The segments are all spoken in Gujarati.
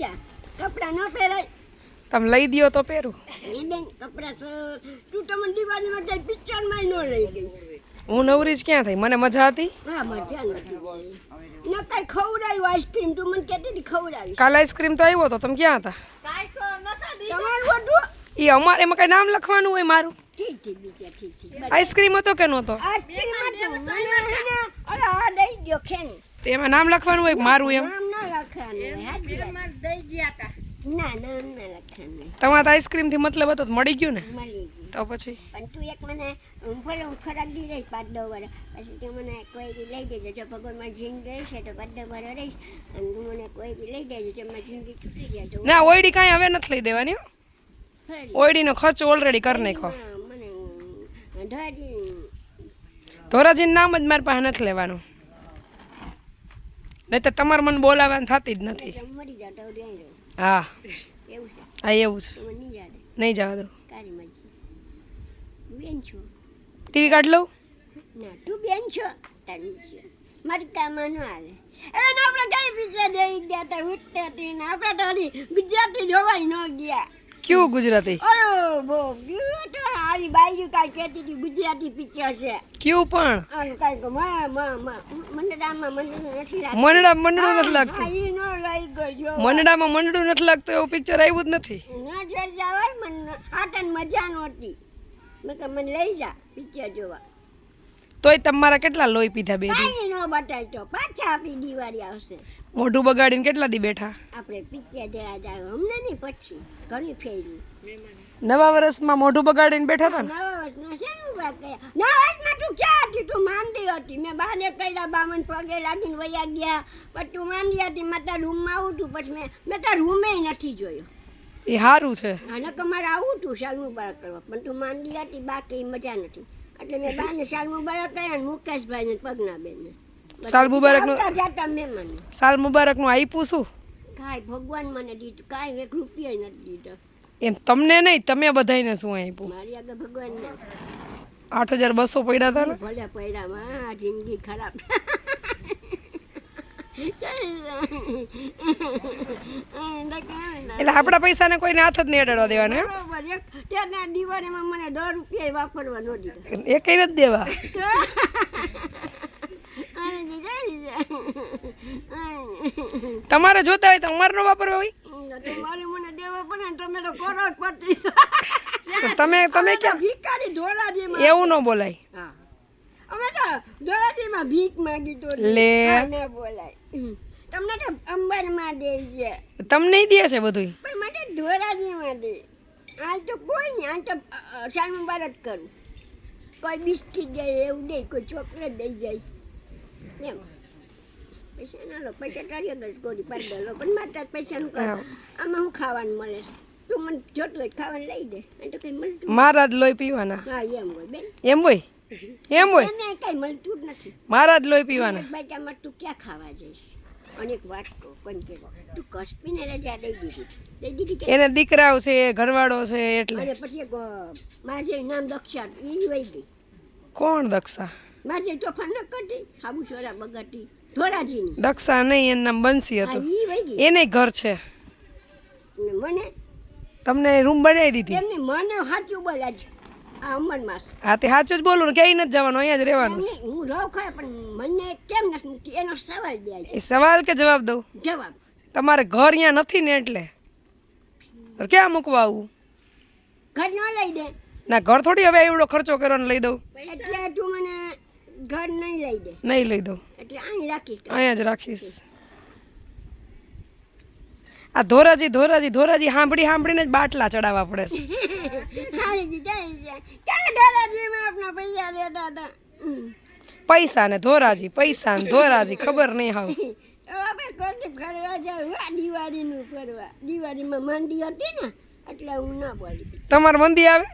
જા. કપડાં ન પહેરાય. તમે લઈ દ્યો તો પહેરું. એ બેન કપડાં તું તમને દિવાળીમાં કઈ પિક્ચરમાં ન લઈ ગઈ. હું નવરી જ ક્યાં થઈ? મને મજા હતી? હા મજા નથી ન કઈ ખવડાવ્યું આઈસ્ક્રીમ તું મને કહેતી હતી ખવડાવી કાલ આઈસ્ક્રીમ તો આવ્યો હતો તમે ક્યાં હતા? તમારું હતું એ અમારે એમાં કઈ નામ લખવાનું હોય મારું? ઠીક ઠીક બીજા ઠીક ઠીક. આઈસ્ક્રીમ હતો કે નહોતો? તો એમાં નામ લખવાનું હોય મારું એમ? નામ ના લખવાનું ના ના લખવાનું હોય. તમારે આઈસ્ક્રીમથી મતલબ હતો મળી ગયું ને? મળી ગયું. તો પછી? પણ તું એક મને ભલે હું ખોરાક દી રહીશ પાંચ દો વર પછી તું મને કોઈ દી લઈ દેજો જો ભગવાનમાં જિંદગી છે તો પાંચ દો વર રહીશ. અને તું મને કોઈ દી લઈ દેજો જો મારી જિંદગી તૂટી જાય તો ના ઓયડી કાંઈ હવે નથી લઈ દેવાની ઓયડીનો ખર્ચ ઓલરેડી કરી નાખો મને ધોરી ધોરાજીનું નામ જ મારી પાસે નથી લેવાનું. નહીં તો તમારે મને બોલાવવાનું થતી જ નથી. મરી જાવ હા. એવું છે? હા એવું છે. નહીં જવા દો. બેન છો? ટીવી કાઢ લઉં? ના તું બેન છો? તારું છે. મારી કામમાં ન આવે એને આપણે કઈ પિક્ચર જોઈ ગયા હતા ઉઠતા આપણે તો ગુજરાતી જોવાય ન ગયા. કયું ગુજરાતી? અરે કહેતી હતી ગુજરાતી પિક્ચર છે. કયું પણ? અને કાંઈકમાં માં માં મને દામમાં મને નથી લાગતું. મંડળા મંડળું નથી લાગતું. ઈ ન લઈ ગયો મંડળામાં મંડળું નથી લાગતું એવું પિક્ચર આવ્યું જ નથી. ન જઈ જવાય મને આટન મજા નહોતી. મેં કે મને લઈ જા પિક્ચર જોવા. તોય તમારા કેટલા લોહી પીધા બે દી? કાંઈ તો પાછા આપી દિવાળી આવશે. મોઢું બગાડીને કેટલા દી બેઠા? આપણે પિક્ચર દેવા જાય હમણાં નહીં પછી. ઘણી ફેર્યું. નવા વર્ષમાં મોઢું બગાડીને બેઠા હતા નવા વર્ષનો શેનું વાત નવા વર્ષમાં તું ક્યાં હતી? તું માંદી હતી. મેં બાને કર્યા બામન પગે લાગીને વયા ગયા. પણ તું માંદી હતી મેં તારા રૂમમાં આવું તું. પછી મેં મેં તારા રૂમે નથી જોયો. એ સારું છે. અને તમારે આવું તું સાલ મુબારક કરવા. પણ તું માંદી હતી બાકી મજા નથી. એટલે મેં બાને સાલ મુબારક કર્યા ને મુકેશભાઈ પગના બેન સાલ મુબારકનું- સાલ મુબારકનું આપ્યું શું? કાંઈ ભગવાન મને દીધું કાંઈ એક રૂપિયા નથી દીધો. એમ તમને નહીં તમે બધાને શું આપ્યું? મારી આગળ ભગવાન ના આઠ હજાર બસો પડ્યા હતા ને? ભલે પડ્યા માં જિંદગી ખરાબ. એટલે આપણા પૈસાને કોઈને હાથ જ નહીં અડાડવા દેવાના ત્યારના દિવાળીમાં મને દસ રૂપિયા વાપરવા ન દીધા. એ કઈ નથી દેવા અને જે જાય જાય. તમારે જોતા હોય તો અમારે ન વાપરવા હોય? તો મારે મને દેવા પડે તમે તમે તમે ક્યાં? ભિખારી ઢોળાજી એવું ન બોલાય. હા. અમે તો ધોરાજીમાં ભીખ માગી તો લે. બોલાય. તમને તો અંબરમાં દે છે. તમને દે છે બધું પણ મને ધોરાજીમાં દે. આજ તો કોઈ નહીં આજ તો સાલ મુબારક કરું. કોઈ બિસ્કીટ દે એવું દે કોઈ ચોકલેટ દઈ જાય. એમ. પૈસા ના લો પૈસા તારી આગળ કોરી પાડી લો પણ પૈસાનું કર હા. આમાં હું ખાવાનું મળે તું મને જોતું હોય તો ખાવાનું લઈ દે. અને તો કંઈ મળતું મારા જ લોહી પીવાના. હા એમ હોય બેન. એમ હોય? એમ હોય? એને કંઈ મળતું જ નથી. મારા જ લોહી પીવાના. બાઈકામાં તું ક્યાં ખાવા જઈશ? અને એક વાત કહું પણ કે તું કસ્પીને રજા દઈ દીધી. દઈ દીધી કે? એને દીકરાઓ છે ઘરવાળો છે એટલે. અને પછી મારા જે નામ દક્ષા એ વહી ગઈ. કોણ દક્ષા? મારે તોફાન ન કરતી? સાબુસોરા બગાટી દક્ષા નહીં એનું નામ બંસી હતું વહી ગઈ. એને ઘર છે. ને મને તમને રૂમ બનાવી દીધી? એમની મને સાચું અમરમાં હા તે સાચું જ બોલું ને ક્યાંય નથી જવાનું અહીંયા જ રહેવાનું. છે. હું રહું ખરા પણ મને કેમ નથી મૂકી એનો સવાલ દે છે. એ સવાલ કે જવાબ દઉં? જવાબ. તમારે ઘર અહીંયા નથી ને એટલે? તો ક્યાં મૂકવા આવું? ઘર ન લઈ દે. ના ઘર થોડી હવે એવડો ખર્ચો કરવાનો લઈ દઉં. એટલે તું મને ઘર નહીં લઈ દે. નહીં લઈ દઉં. એટલે અહીં રાખીશ. અહીંયા જ રાખીશ. આ ધોરાજી ધોરાજી ધોરાજી સાંભળી સાંભળીને જ બાટલા ચડાવવા પડે છે. પૈસા ને ધોરાજી પૈસા ને ધોરાજી ખબર નહીં હાવ. તમારે મંદી આવે?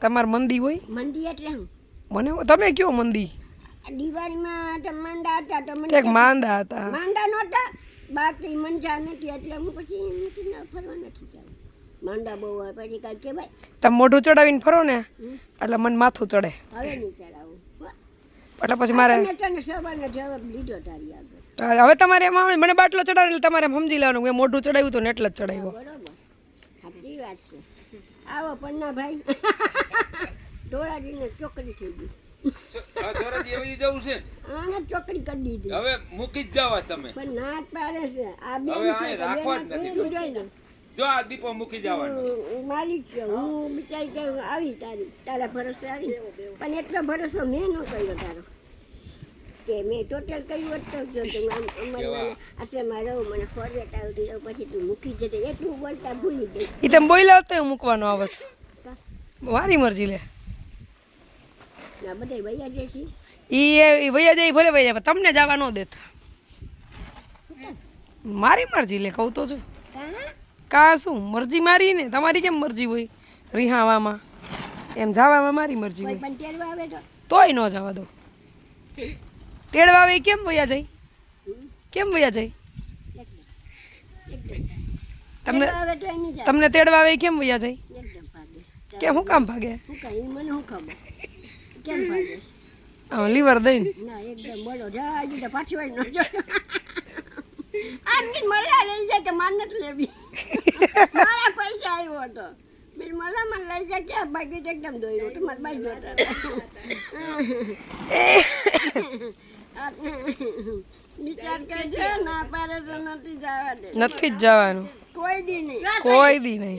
તમારે મંદી હોય? મંદી એટલે હું? મને તમે કયો મંદી? આ દિવાળીમાં તો માંદા હતા તો મને એક માંદા હતા. માંદા નહોતા. બાકી મંજા નથી એટલે હું પછી નથી ફરવા નથી જાવ માંદા બહુ હોય પછી કાંઈ કહેવાય? તમે મોઢું ચડાવીને ફરો ને એટલે મને માથું ચડે. હવે નહીં ચડાવું. એટલે પછી મારે મેં હવે તમારે એમાં મને બાટલો ચડાવે એટલે તમારે સમજી લેવાનું કે મોઢું ચડાવ્યું હતું ને એટલે જ ચડાવ્યો. બરાબર. સાચી વાત છે. આવો પન્ના ભાઈ ધોળાજીને ચોકડી થઈ ગઈ. આ ધોરાજી જવું છે? આને ચોકડી કરી દીધી. હવે મૂકી જ જાવા તમે. પણ નાક પાડે છે. આ બે હવે છે આય તો રાખવા જ નથી હું જોઈ લઉં. જો આ દીપો મૂકી જવાનો. માલિક છે. હું બિચારી કે આવી તારી. તારા ભરોસે આવી. પણ એટલો ભરોસો મેં ન કર્યો તારો. કે મેં ટોટલ કહ્યું હોત તો જો તું આમ અમારે મને ફોરવેટ આવતી રહું પછી તું મૂકી જતે એટલું બોલતા ભૂલી ગઈ. એ તમે બોલ્યા તો મૂકવાનો આવત મારી મરજી લે. ના ઈ વૈયા જાય ભલે વૈયા તમને જવા ન દેત. મારી મરજી લે કહું તો છું. કા શું? મરજી મારી ને? તમારી કેમ મરજી હોય? રિહાવામાં. એમ જવામાં મારી મરજી હોય. તોય ન જવા દો. તેડવા આવે કેમ વયા જાય? કેમ વયા જાય? તમને તમને તેડવા આવે કેમ વયા જાય? કે શું કામ ભાગે? હું મને હું ખબર? કેમ ભાગે? હા, લીવર દઈને ના. એકદમ બોલો જા હજી તો પાછી વાળી ન જો આમની મળા લઈ જાય કે માન નથી લેવી? મારા પૈસા આવ્યો હતો. મળા મને લઈ જાય કે બાકી એકદમ દોડ્યો તો મારા બાઈ જોતા વિચાર કરજો ના પાડે તો નથી જવા દે નથી જ જવાનું. કોઈ દી નહીં. કોઈ દી નહીં.